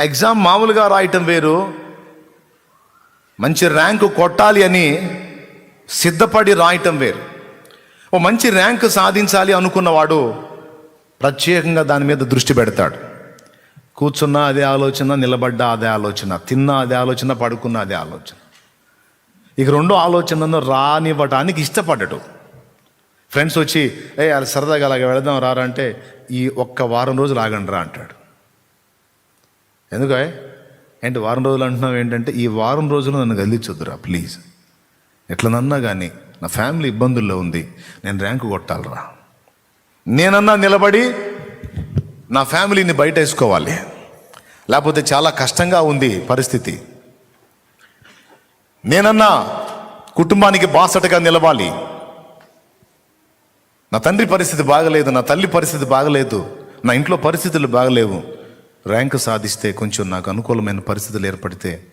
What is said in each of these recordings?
Exam మామూలుగా రాయటం వేరు. మంచి ర్యాంకు కొట్టాలి అని సిద్ధపడి రాయటం వేరు. ఓ మంచి ర్యాంక్ సాధించాలి అనుకున్నవాడు ప్రత్యేకంగా దాని మీద దృష్టి పెడతాడు. కూర్చున్నా అదే ఆలోచన నిలబడ్డా అదే ఆలోచన తిన్నా అదే ఆలోచన పడుకున్నా అదే ఆలోచన. ఇక రెండో ఆలోచనను రానివ్వటానికి ఇష్టపడ్డడు ఫ్రెండ్స్ వచ్చి ఏ అలా సరదాగా అలాగ వెళదాం రారా అంటే ఈ ఒక్క వారం రోజులు ఆగండి రా అంటాడు. ఎందుకు? ఏంటి వారం రోజులు అంటున్నావు ఏంటంటే ఈ వారం రోజులు నన్ను గదిలించొద్దురా ప్లీజ్ ఎట్లనన్నా కానీ నా ఫ్యామిలీ ఇబ్బందుల్లో ఉంది నేను ర్యాంకు కొట్టాలరా. నేనన్నా నిలబడి నా ఫ్యామిలీని బయట వేసుకోవాలి లేకపోతే చాలా కష్టంగా ఉంది పరిస్థితి. నేనన్నా కుటుంబానికి బాసటగా నిలవాలి. నా తండ్రి పరిస్థితి బాగలేదు నా తల్లి పరిస్థితి బాగలేదు నా ఇంట్లో పరిస్థితులు బాగలేవు. ర్యాంక్ సాధిస్తే కొంచెం నాకు అనుకూలమైన పరిస్థితులు ఏర్పడితే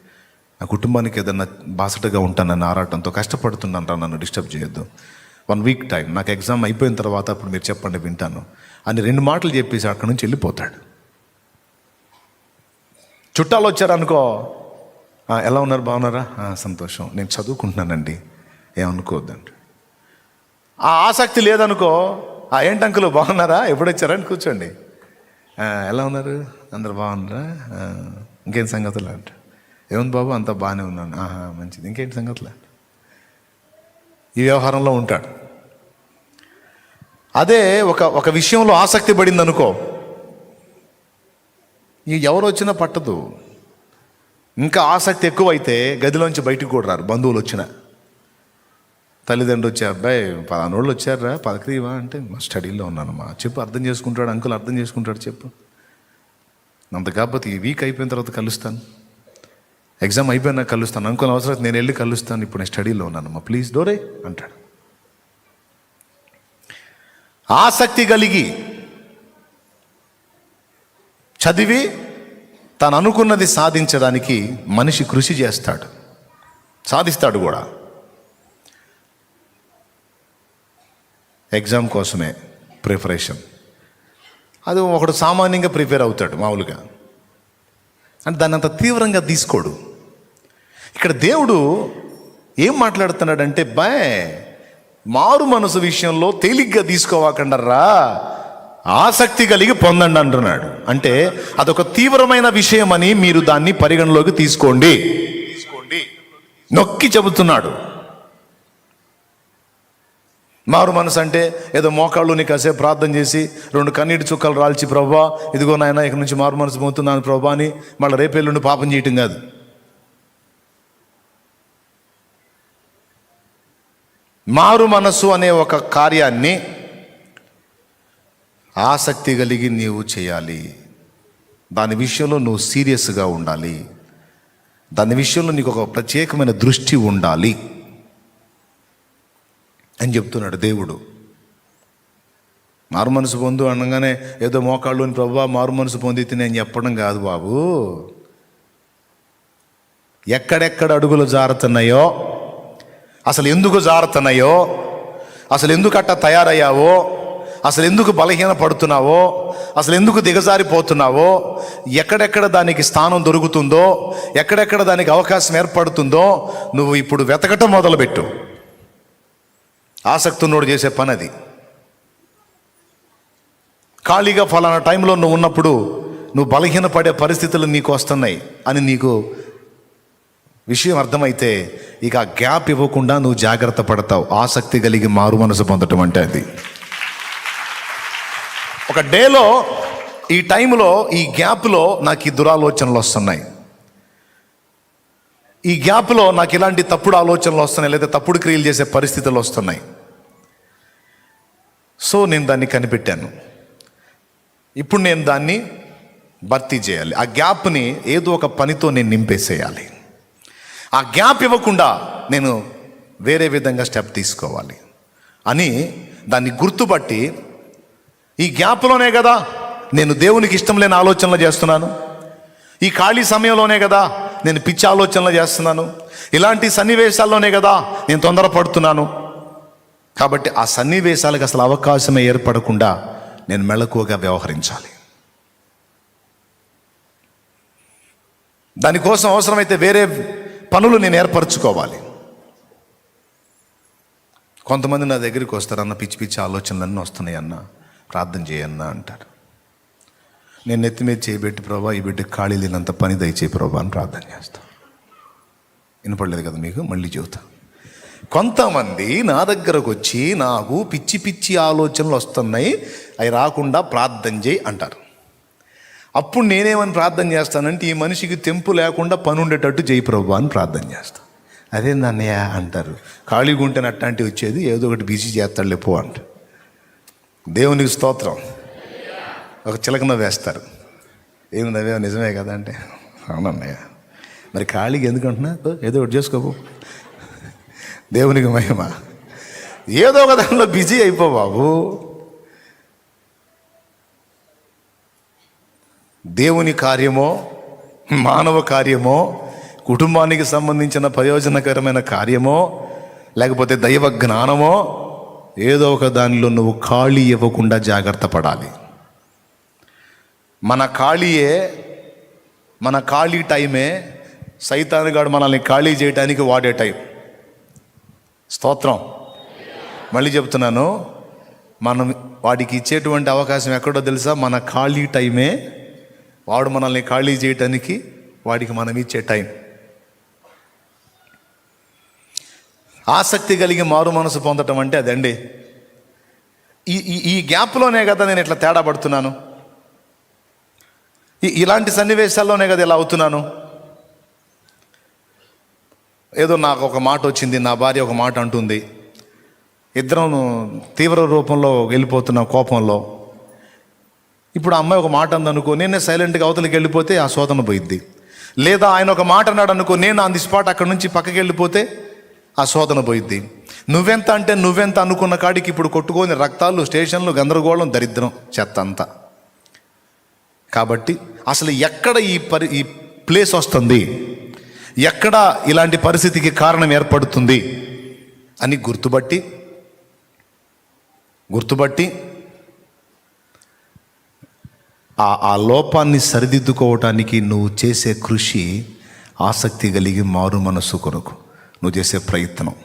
నా కుటుంబానికి ఏదన్నా బాసటగా ఉంటానని ఆరాటంతో కష్టపడుతున్నాను రా నన్ను డిస్టర్బ్ చేయొద్దు. One week time. నాకు ఎగ్జామ్ అయిపోయిన తర్వాత అప్పుడు మీరు చెప్పండి వింటాను. అని రెండు మాటలు చెప్పేసి అక్కడి నుంచి వెళ్ళిపోతాడు. చుట్టాలు వచ్చారనుకో ఎలా ఉన్నారు? బాగున్నారా? సంతోషం. నేను చదువుకుంటున్నానండి. ఏమనుకోవద్దండి ఆ ఆసక్తి లేదనుకో ఆ ఏంటి అంకులు? బాగున్నారా? ఎప్పుడొచ్చారని కూర్చోండి. ఎలా ఉన్నారు? అందరు బాగున్నారా? ఇంకేం సంగతులు అంట? ఏముంది బాబు? అంతా బాగానే ఉన్నాను. ఆహా మంచిది. ఇంకేంటి సంగతులు? ఈ వ్యవహారంలో ఉంటాడు. అదే ఒక ఒక విషయంలో ఆసక్తి పడింది అనుకో ఈ ఎవరు వచ్చినా పట్టదు. ఇంకా ఆసక్తి ఎక్కువైతే గదిలోంచి బయటకు కూడా రారు బంధువులు వచ్చినా. తల్లిదండ్రులు వచ్చి అబ్బాయి పదనోళ్ళు వాళ్ళు వచ్చారా పలకరీవా అంటే మా స్టడీలో ఉన్నానమ్మా. చెప్పు అర్థం చేసుకుంటాడు అంకుల్ అర్థం చేసుకుంటాడు చెప్పు. అంత కాకపోతే ఈ వీక్ అయిపోయిన తర్వాత కలుస్తాను. ఎగ్జామ్ అయిపోయినా కలుస్తాను. అంకుల్ అవసరం నేను వెళ్ళి కలుస్తాను. ఇప్పుడు నేను స్టడీలో ఉన్నానమ్మా. ప్లీజ్ డోరే అంటాడు. ఆసక్తి కలిగి చదివి తను అనుకున్నది సాధించడానికి మనిషి కృషి చేస్తాడు. సాధిస్తాడు కూడా. ఎగ్జామ్ కోసమే ప్రిపరేషన్. అది ఒకడు సామాన్యంగా ప్రిపేర్ అవుతాడు మామూలుగా. అంటే దాన్ని అంత తీవ్రంగా తీసుకోడు. ఇక్కడ దేవుడు ఏం మాట్లాడుతున్నాడంటే బాయ్ మారు మనసు విషయంలో తేలిగ్గా తీసుకోవాకండి రా. ఆసక్తి కలిగి పొందండి అంటున్నాడు. అంటే అదొక తీవ్రమైన విషయం అని మీరు దాన్ని పరిగణలోకి తీసుకోండి. తీసుకోండి. నొక్కి చెబుతున్నాడు. మారు మనసు అంటే ఏదో మోకాళ్ళుని కాసేపు ప్రార్థన చేసి రెండు కన్నీటి చుక్కలు రాల్చి ప్రభా ఇదిగో నాయన ఇక నుంచి మారు మనసు పోతున్నాను ప్రభా అని మళ్ళీ రేపేళ్ళుండి పాపం చేయటం కాదు. మారు మనసు అనే ఒక కార్యాన్ని ఆసక్తి కలిగి నీవు చేయాలి. దాని విషయంలో నువ్వు సీరియస్గా ఉండాలి. దాని విషయంలో నీకు ఒక ప్రత్యేకమైన దృష్టి ఉండాలి. అని చెప్తున్నాడు దేవుడు. మారు మనసు పొందు అనగానే ఏదో మోకాళ్ళుని ప్రభా మారు మనసు పొందితే నేను చెప్పడం కాదు బాబు. ఎక్కడెక్కడ అడుగులు జారుతున్నాయో అసలు ఎందుకు జారుతున్నాయో అసలు ఎందుకు అట్ట తయారయ్యావో అసలు ఎందుకు బలహీన పడుతున్నావో అసలు ఎందుకు దిగజారిపోతున్నావో ఎక్కడెక్కడ దానికి స్థానం దొరుకుతుందో ఎక్కడెక్కడ దానికి అవకాశం ఏర్పడుతుందో నువ్వు ఇప్పుడు వెతకటం మొదలుపెట్టు. ఆసక్తి ఉన్నోడు చేసే పని అది ఖాళీగా ఫలానా టైంలో నువ్వు ఉన్నప్పుడు నువ్వు బలహీనపడే పరిస్థితులు నీకు వస్తున్నాయి అని నీకు విషయం అర్థమైతే ఇక ఆ గ్యాప్ ఇవ్వకుండా నువ్వు జాగ్రత్త పడతావు. ఆసక్తి కలిగి మారు మనసు పొందటం అంటే అది. ఒక డేలో ఈ టైంలో ఈ గ్యాప్లో నాకు ఈ దురాలోచనలు వస్తున్నాయి. ఈ గ్యాప్లో నాకు ఇలాంటి తప్పుడు ఆలోచనలు వస్తున్నాయి లేదా తప్పుడు క్రియలు చేసే పరిస్థితులు వస్తున్నాయి. సో నేను దాన్ని కనిపెట్టాను. ఇప్పుడు నేను దాన్ని భర్తీ చేయాలి. ఆ గ్యాప్ని ఏదో ఒక పనితో నేను నింపేసేయాలి. ఆ గ్యాప్ ఇవ్వకుండా నేను వేరే విధంగా స్టెప్ తీసుకోవాలి అని దాన్ని గుర్తుపట్టి ఈ గ్యాప్లోనే కదా నేను దేవునికి ఇష్టం లేని ఆలోచనలు చేస్తున్నాను. ఈ ఖాళీ సమయంలోనే కదా నేను పిచ్చి ఆలోచనలు చేస్తున్నాను. ఇలాంటి సన్నివేశాల్లోనే కదా నేను తొందరపడుతున్నాను. కాబట్టి ఆ సన్నివేశాలకు అసలు అవకాశమే ఏర్పడకుండా నేను మెళకువగా వ్యవహరించాలి. దానికోసం అవసరమైతే వేరే పనులు నేను ఏర్పరచుకోవాలి. కొంతమంది నా దగ్గరికి వస్తారు అన్న పిచ్చి పిచ్చి ఆలోచనలన్నీ వస్తున్నాయి అన్న ప్రార్థన చేయన్నా అంటారు. నేను నెత్తి మీద చేయబెట్టి ప్రభా ఈ బిడ్డ ఖాళీ లేనంత పని దయచేయి ప్రభా అని ప్రార్థన చేస్తాను వినపడలేదు కదా మీకు? మళ్ళీ చెబుతాను కొంతమంది నా దగ్గరకు వచ్చి నాకు పిచ్చి పిచ్చి ఆలోచనలు వస్తున్నాయి అవి రాకుండా ప్రార్థన చేయి అంటారు. అప్పుడు నేనేమని ప్రార్థన చేస్తానంటే ఈ మనిషికి తెంపు లేకుండా పని ఉండేటట్టు జై ప్రభు అని ప్రార్థన చేస్తాను అదేంది అన్నయ్య అంటారు. ఖాళీగా ఉంటే అట్లాంటివి వచ్చేది ఏదో ఒకటి బిజీ చేస్తాడులే పో అంట. దేవునికి స్తోత్రం. ఒక చిలకన వేస్తారు. ఏమి నవ్వే నిజమే కదా అంటే అవునన్నయ్య. మరి ఖాళీగా ఎందుకంటున్నా ఏదో ఒకటి చేసుకోపో దేవునికి మహిమ. ఏదో ఒక దానిలో బిజీ అయిపో బాబు. దేవుని కార్యమో మానవ కార్యమో కుటుంబానికి సంబంధించిన ప్రయోజనకరమైన కార్యమో లేకపోతే దైవ జ్ఞానమో ఏదో ఒక దానిలో నువ్వు ఖాళీ ఇవ్వకుండా జాగ్రత్త పడాలి. మన ఖాళీయే మన ఖాళీ టైమే సైతానుగాడు మనల్ని ఖాళీ చేయడానికి వాడే టైం. స్తోత్రం. మళ్ళీ చెప్తున్నాను మనం వాడికి ఇచ్చేటువంటి అవకాశం ఎక్కడో తెలుసా? మన ఖాళీ టైమే వాడు మనల్ని ఖాళీ చేయటానికి వాడికి మనం ఇచ్చే టైం. ఆసక్తి కలిగి మారు మనసు పొందటం అంటే అదండి. ఈ ఈ- ఈ గ్యాప్లోనే కదా నేను ఇట్లా తేడా పడుతున్నాను. ఈ- ఇలాంటి సన్నివేశాల్లోనే కదా ఇలా అవుతున్నాను. ఏదో నాకు ఒక మాట వచ్చింది నా భార్య ఒక మాట అంటుంది. ఇద్దరం తీవ్ర రూపంలో వెళ్ళిపోతున్న కోపంలో. ఇప్పుడు అమ్మాయి ఒక మాట అందనుకో నేనే సైలెంట్గా అవతలికి వెళ్ళిపోతే ఆ శోధన పోయిద్ది. లేదా ఆయన ఒక మాట అన్నాడు అనుకో నేను ఆన్ ది స్పాట్ అక్కడి నుంచి పక్కకి వెళ్ళిపోతే ఆ శోధన పోయిద్ది. నువ్వెంత అంటే నువ్వెంత అనుకున్న కాడికి ఇప్పుడు కొట్టుకొని రక్తాలు స్టేషన్లు గందరగోళం దరిద్రం చెత్త అంతా కాబట్టి అసలు ఎక్కడ ఈ పరి ఈ ప్లేస్ వస్తుంది? ఎక్కడ ఇలాంటి పరిస్థితికి కారణం ఏర్పడుతుంది అని గుర్తుపట్టి గుర్తుపట్టి ఆ ఆ లోపాన్ని సరిదిద్దుకోవటానికి నువ్వు చేసే కృషి ఆసక్తి కలిగి మారు మనసు కొరకు. నువ్వు చేసే ప్రయత్నం.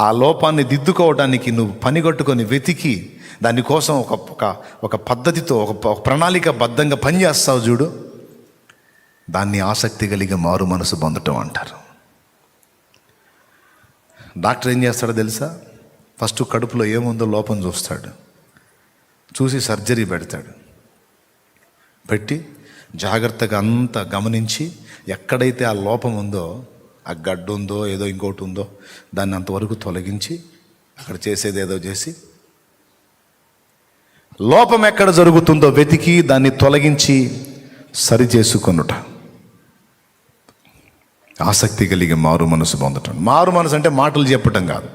ఆ లోపాన్ని దిద్దుకోవడానికి నువ్వు పనిగట్టుకొని వెతికి దానికోసం ఒక ఒక ఒక పద్ధతితో ఒక ప్రణాళిక ఒక ప్రణాళికబద్ధంగా పనిచేస్తావు చూడు. దాన్ని ఆసక్తి కలిగి మారు మనసు పొందటం అంటారు. డాక్టర్ ఏం చేస్తాడో తెలుసా? ఫస్ట్ కడుపులో ఏముందో లోపం చూస్తాడు. చూసి సర్జరీ పెడతాడు. పెట్టి జాగ్రత్తగా అంతా గమనించి ఎక్కడైతే ఆ లోపం ఉందో ఆ గడ్డు ఉందో ఏదో ఇంకోటి ఉందో దాన్ని అంతవరకు తొలగించి అక్కడ చేసేది ఏదో చేసి లోపం ఎక్కడ జరుగుతుందో వెతికి దాన్ని తొలగించి సరి చేసుకొనుట. ఆసక్తి కలిగి మారు మనసు పొందటం. మారు మనసు అంటే మాటలు చెప్పటం కాదు.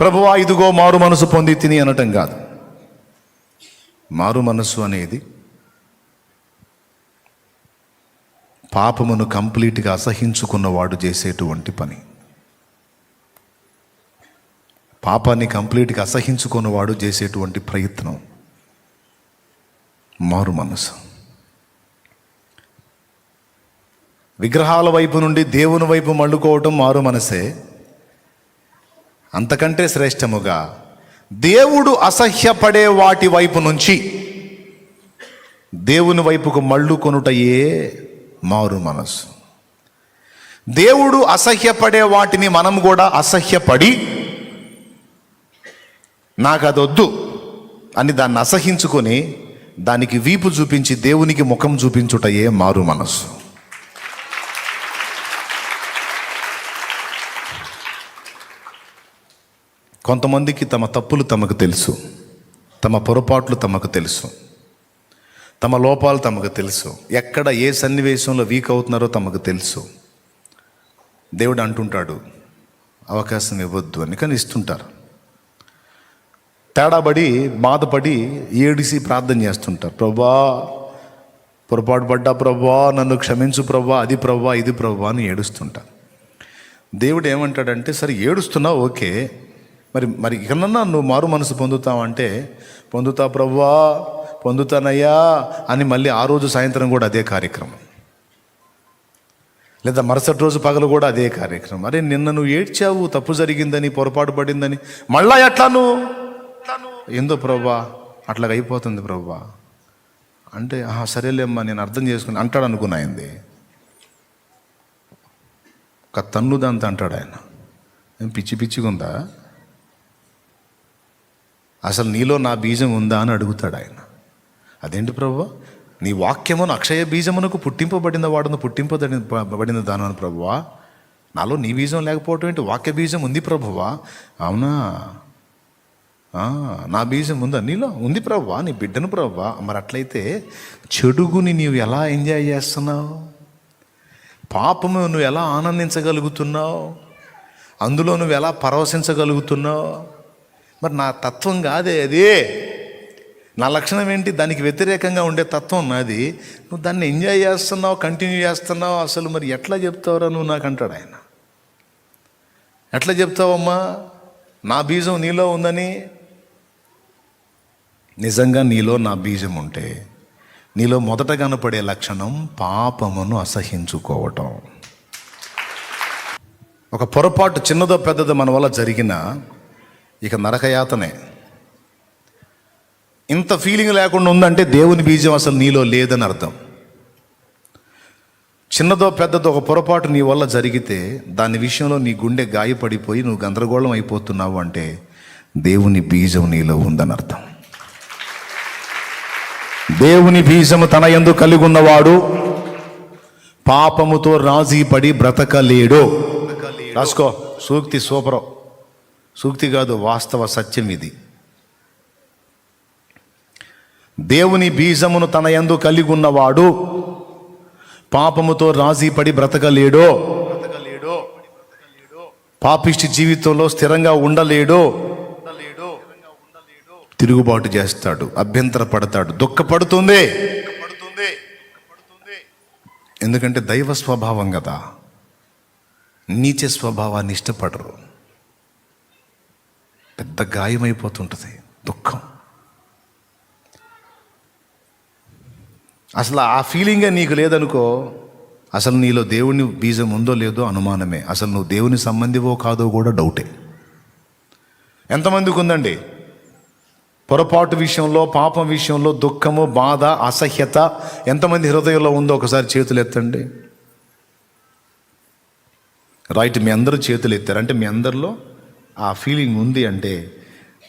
ప్రభువా ఇదిగో మారు మనసు పొంది తిని అనటం కాదు. మారు మనసు అనేది పాపమును కంప్లీట్గా అసహించుకున్నవాడు చేసేటువంటి పని. పాపాన్ని కంప్లీట్గా అసహించుకున్నవాడు చేసేటువంటి ప్రయత్నం. మారు మనసు. విగ్రహాల వైపు నుండి దేవుని వైపు మళ్ళుకోవటం మారు మనసే. అంతకంటే శ్రేష్టముగా దేవుడు అసహ్యపడే వాటి వైపు నుంచి దేవుని వైపుకు మళ్ళు కొనుటయే మారు మనసు. దేవుడు అసహ్యపడే వాటిని మనం కూడా అసహ్యపడి నాకు అదొద్దు అని దాన్ని అసహించుకొని దానికి వీపు చూపించి దేవునికి ముఖం చూపించుటయే మారు మనసు. కొంతమందికి తమ తప్పులు తమకు తెలుసు. తమ పొరపాట్లు తమకు తెలుసు. తమ లోపాలు తమకు తెలుసు. ఎక్కడ ఏ సన్నివేశంలో వీక్ అవుతున్నారో తమకు తెలుసు. దేవుడు అంటుంటాడు అవకాశం ఇవ్వద్దు అని. కానీ ఇస్తుంటారు. తేడాబడి బాధపడి ఏడిసి ప్రార్థన చేస్తుంటారు. ప్రభా పొరపాటు పడ్డా ప్రభా నన్ను క్షమించు ప్రభా అది ప్రభా ఇది ప్రభా అని ఏడుస్తుంటారు. దేవుడు ఏమంటాడంటే సరే ఏడుస్తున్నావు ఓకే మరి మరి ఇకనన్నా నువ్వు మారు మనసు పొందుతావంటే పొందుతా ప్రవ్వా పొందుతానయ్యా అని మళ్ళీ ఆ రోజు సాయంత్రం కూడా అదే కార్యక్రమం. లేదా మరుసటి రోజు పగలు కూడా అదే కార్యక్రమం. అరే నిన్న నువ్వు ఏడ్చావు తప్పు జరిగిందని పొరపాటు పడిందని. మళ్ళా ఎట్లా నువ్వు? ఏందో ప్రభా అట్లాగ అయిపోతుంది ప్రభా అంటే ఆహా సరేలేమ్మా నేను అర్థం చేసుకుని అంటాడు అనుకున్నాయింది ఒక తన్నుదంత అంటాడు ఆయన. పిచ్చి పిచ్చిగా ఉందా అసలు నీలో నా బీజం ఉందా అని అడుగుతాడు ఆయన. అదేంటి ప్రభు? నీ వాక్యమును అక్షయ బీజమునకు పుట్టింపబడిన వాడును పుట్టింపబడిన బడిన దానని ప్రభువా? నాలో నీ బీజం లేకపోవటం ఏంటి? వాక్య బీజం ఉంది ప్రభువా? అవునా? నా బీజం ఉందా? నీలో ఉంది ప్రభువా? నీ బిడ్డను ప్రభువా? మరి అట్లయితే చెడుగుని నీవు ఎలా ఎంజాయ్ చేస్తున్నావు? పాపము నువ్వు ఎలా ఆనందించగలుగుతున్నావు? అందులో నువ్వు ఎలా పరవశించగలుగుతున్నావు? మరి నా తత్వం కాదే అదే. నా లక్షణం ఏంటి? దానికి వ్యతిరేకంగా ఉండే తత్వం నాది. నువ్వు దాన్ని ఎంజాయ్ చేస్తున్నావు కంటిన్యూ చేస్తున్నావు అసలు మరి ఎట్లా చెప్తావురా నువ్వు నాకు అంటాడు ఆయన. ఎట్లా చెప్తావమ్మా? నా బీజం నీలో ఉందని. నిజంగా నీలో నా బీజం ఉంటే నీలో మొదట కనపడే లక్షణం పాపమును అసహించుకోవటం. ఒక పొరపాటు చిన్నదో పెద్దదో మన వల్ల జరిగిన ఇక నరకయాతనే. ఇంత ఫీలింగ్ లేకుండా ఉందంటే దేవుని బీజం అసలు నీలో లేదని అర్థం. చిన్నదో పెద్దదో ఒక పొరపాటు నీ వల్ల జరిగితే దాని విషయంలో నీ గుండె గాయపడిపోయి నువ్వు గందరగోళం అయిపోతున్నావు అంటే దేవుని బీజం నీలో ఉందని అర్థం. దేవుని బీజము తన ఎందు కలిగి ఉన్నవాడు పాపముతో రాజీ పడి బ్రతకలేడు. రాసుకో సూక్తి సూపరం. సూక్తి కాదు వాస్తవ సత్యం ఇది. దేవుని బీజమును తన యందు కలిగి ఉన్నవాడు పాపముతో రాజీ పడి బ్రతకలేడో పాపిష్టి జీవితంలో స్థిరంగా ఉండలేడో తిరుగుబాటు చేస్తాడు అభ్యంతర పడతాడు దుఃఖపడుతుంది. ఎందుకంటే దైవ స్వభావం కదా నీచ స్వభావాన్ని ఇష్టపడరు. పెద్ద గాయమైపోతుంటుంది దుఃఖం. అసలు ఆ ఫీలింగే నీకు లేదనుకో అసలు నీలో దేవుని బీజం ఉందో లేదో అనుమానమే. అసలు నువ్వు దేవుని సంబంధివో కాదో కూడా డౌటే. ఎంతమందికి ఉందండి? పొరపాటు విషయంలో పాపం విషయంలో దుఃఖము బాధ అసహ్యత ఎంతమంది హృదయంలో ఉందో ఒకసారి చేతులు ఎత్తండి రైట్ మీ అందరూ చేతులు ఎత్తారు అంటే మీ అందరిలో ఆ ఫీలింగ్ ఉంది అంటే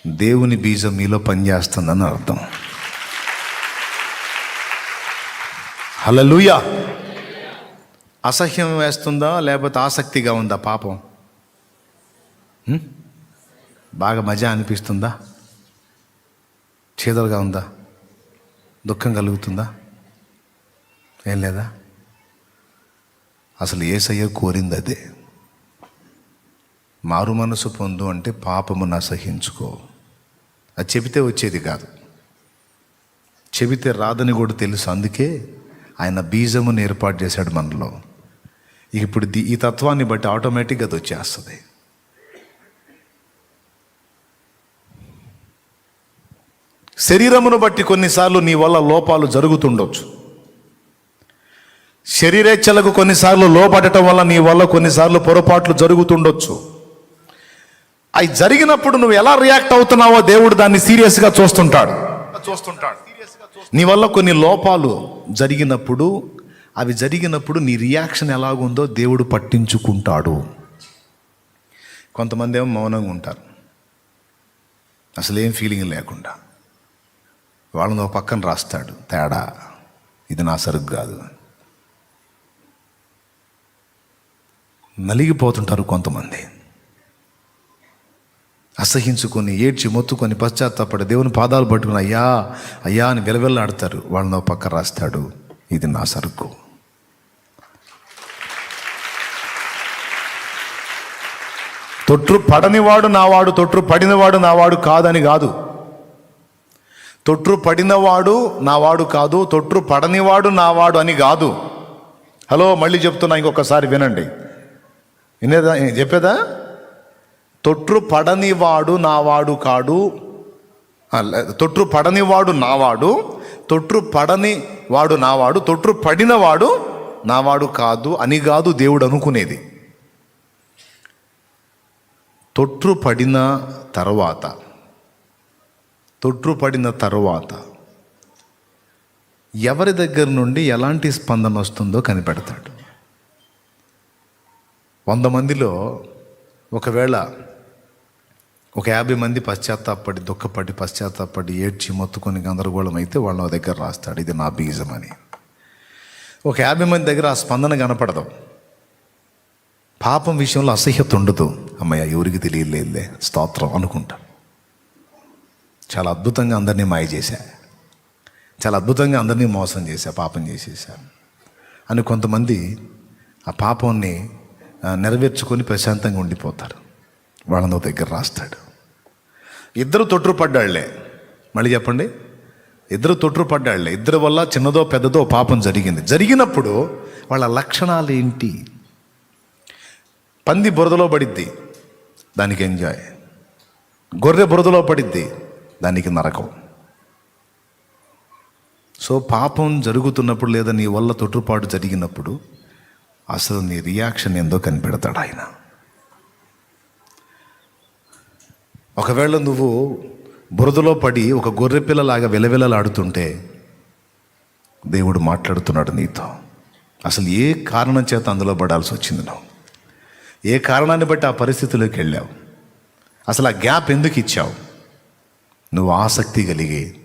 దేవుని బీజం మీలో పనిచేస్తుందని అర్థం. హలలుయ అసహ్యం వేస్తుందా లేకపోతే ఆసక్తిగా ఉందా పాపం? బాగా మజా అనిపిస్తుందా? చీదలుగా ఉందా? దుఃఖం కలుగుతుందా? ఏం లేదా? అసలు ఏసయ్య కోరింది అదే. మారు మనసు పొందు అంటే పాపమును అసహించుకో అది చెబితే వచ్చేది కాదు. చెబితే రాదని కూడా తెలుసు. అందుకే ఆయన బీజమును ఏర్పాటు చేశాడు మనలో. ఇప్పుడు ది- ఈ తత్వాన్ని బట్టి ఆటోమేటిక్గా అది వచ్చేస్తుంది. శరీరమును బట్టి కొన్నిసార్లు నీ వల్ల లోపాలు జరుగుతుండొచ్చు. శరీరేచ్ఛలకు కొన్నిసార్లు లోపడటం వల్ల నీ వల్ల కొన్నిసార్లు పొరపాట్లు జరుగుతుండొచ్చు. అవి జరిగినప్పుడు నువ్వు ఎలా రియాక్ట్ అవుతున్నావో దేవుడు దాన్ని సీరియస్గా చూస్తుంటాడు. చూస్తుంటాడు. నీ వల్ల కొన్ని లోపాలు జరిగినప్పుడు అవి జరిగినప్పుడు నీ రియాక్షన్ ఎలాగుందో దేవుడు పట్టించుకుంటాడు. కొంతమంది ఏమో మౌనంగా ఉంటారు. అసలు ఏం ఫీలింగ్ లేకుండా. వాళ్ళని ఒక పక్కన రాస్తాడు. తేడా ఇది నా సరుకు కాదు. నలిగిపోతుంటారు కొంతమంది. అసహించుకొని ఏడ్చి మొత్తుకొని పశ్చాత్తాపడి దేవుని పాదాలు పట్టుకుని అయ్యా అయ్యా అని వెలవెల్లాడతారు. వాళ్ళని పక్క రాస్తాడు. ఇది నా సరుకు. తొట్రు పడనివాడు నావాడు తొట్రు పడినవాడు నావాడు కాదని కాదు. తొట్రు పడినవాడు నావాడు కాదు తొట్రు పడనివాడు నావాడు అని కాదు. హలో మళ్ళీ చెప్తున్నా ఇంకొకసారి వినండి. వినేదా? చెప్పేదా? తొట్టు పడనివాడు నావాడు కాడు. ఆ, పడనివాడు తొట్రు నావాడు తొట్రు పడని వాడు నావాడు తొట్రు పడినవాడు నావాడు కాదు అని కాదు దేవుడు అనుకునేది. తొట్రు పడిన తర్వాత తొట్రు పడిన తర్వాత ఎవరి దగ్గర నుండి ఎలాంటి స్పందన వస్తుందో కనిపెడతాడు. వంద మందిలో ఒకవేళ ఒక యాభై మంది పశ్చాత్తాపడి దుఃఖపడి పశ్చాత్తాపడి ఏడ్చి మొత్తుకొని గందరగోళం అయితే వాళ్ళ దగ్గర రాస్తాడు. ఇది నా బీజం అని. ఒక యాభై మంది దగ్గర ఆ స్పందన కనపడదు. పాపం విషయంలో అసహ్యత ఉండదు. అమ్మయ్య ఎవరికి తెలియలేదులే. స్తోత్రం అనుకుంటా. చాలా అద్భుతంగా అందరినీ మాయ చేశా. చాలా అద్భుతంగా అందరినీ మోసం చేశా పాపం చేసేసా అని కొంతమంది ఆ పాపాన్ని నెరవేర్చుకొని ప్రశాంతంగా ఉండిపోతారు. వాళ్ళని దగ్గర రాస్తాడు. ఇద్దరు తొట్టుపడ్డాళ్ళే మళ్ళీ చెప్పండి. ఇద్దరు తొట్టుపడ్డాళ్ళే ఇద్దరి వల్ల చిన్నదో పెద్దదో పాపం జరిగింది. జరిగినప్పుడు వాళ్ళ లక్షణాలు ఏంటి? పంది బురదలో పడిద్ది దానికి ఎంజాయ్. గొర్రె బురదలో పడిద్ది దానికి నరకం. సో పాపం జరుగుతున్నప్పుడు లేదా నీ వల్ల తొట్టుపాటు జరిగినప్పుడు అసలు నీ రియాక్షన్ ఏందో కనిపెడతాడు ఆయన. ఒకవేళ నువ్వు బురదలో పడి ఒక గొర్రెపిల్లలాగా విలవిలలాడుతుంటే దేవుడు మాట్లాడుతున్నాడు నీతో. అసలు ఏ కారణం చేత అందులో పడాల్సి వచ్చింది నువ్వు? ఏ కారణాన్ని బట్టి ఆ పరిస్థితిలోకి వెళ్ళావు? అసలు ఆ గ్యాప్ ఎందుకు ఇచ్చావు? నువ్వు ఆసక్తి కలిగి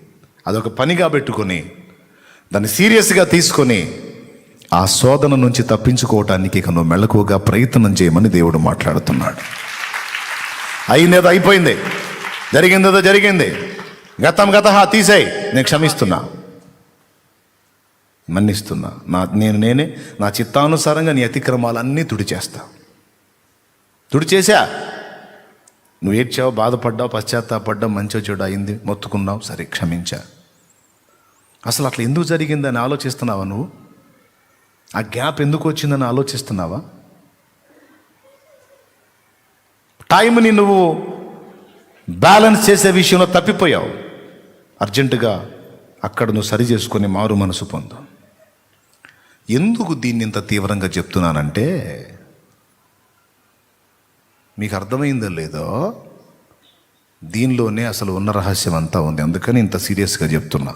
అదొక పనిగా పెట్టుకొని దాన్ని సీరియస్గా తీసుకొని ఆ శోధన నుంచి తప్పించుకోవటానికి ఇక నువ్వు మెళకువగా ప్రయత్నం చేయమని దేవుడు మాట్లాడుతున్నాడు. అయిందేదో అయిపోయింది. జరిగిందేదో జరిగింది. గతం గత తీసేయి. నేను క్షమిస్తున్నా. మన్నిస్తున్నా. నా నేను నేనే నా చిత్తానుసారంగా నీ అతిక్రమాలన్నీ తుడిచేస్తా. తుడిచేసా నువ్వు ఏడ్చావు బాధపడ్డావు పశ్చాత్తాపడ్డావు మంచో చెడు అయింది మొత్తుకున్నావు సరే క్షమించా. అసలు అట్లా ఎందుకు జరిగిందని ఆలోచిస్తున్నావా నువ్వు? ఆ గ్యాప్ ఎందుకు వచ్చిందని ఆలోచిస్తున్నావా? టైంని నువ్వు బ్యాలెన్స్ చేసే విషయంలో తప్పిపోయావు. అర్జెంటుగా అక్కడ నువ్వు సరి చేసుకొని మారు మనసు పొందు. ఎందుకు దీన్ని ఇంత తీవ్రంగా చెప్తున్నానంటే మీకు అర్థమైందో లేదో దీనిలోనే అసలు ఉన్న రహస్యం అంతా ఉంది. అందుకని ఇంత సీరియస్గా చెప్తున్నా.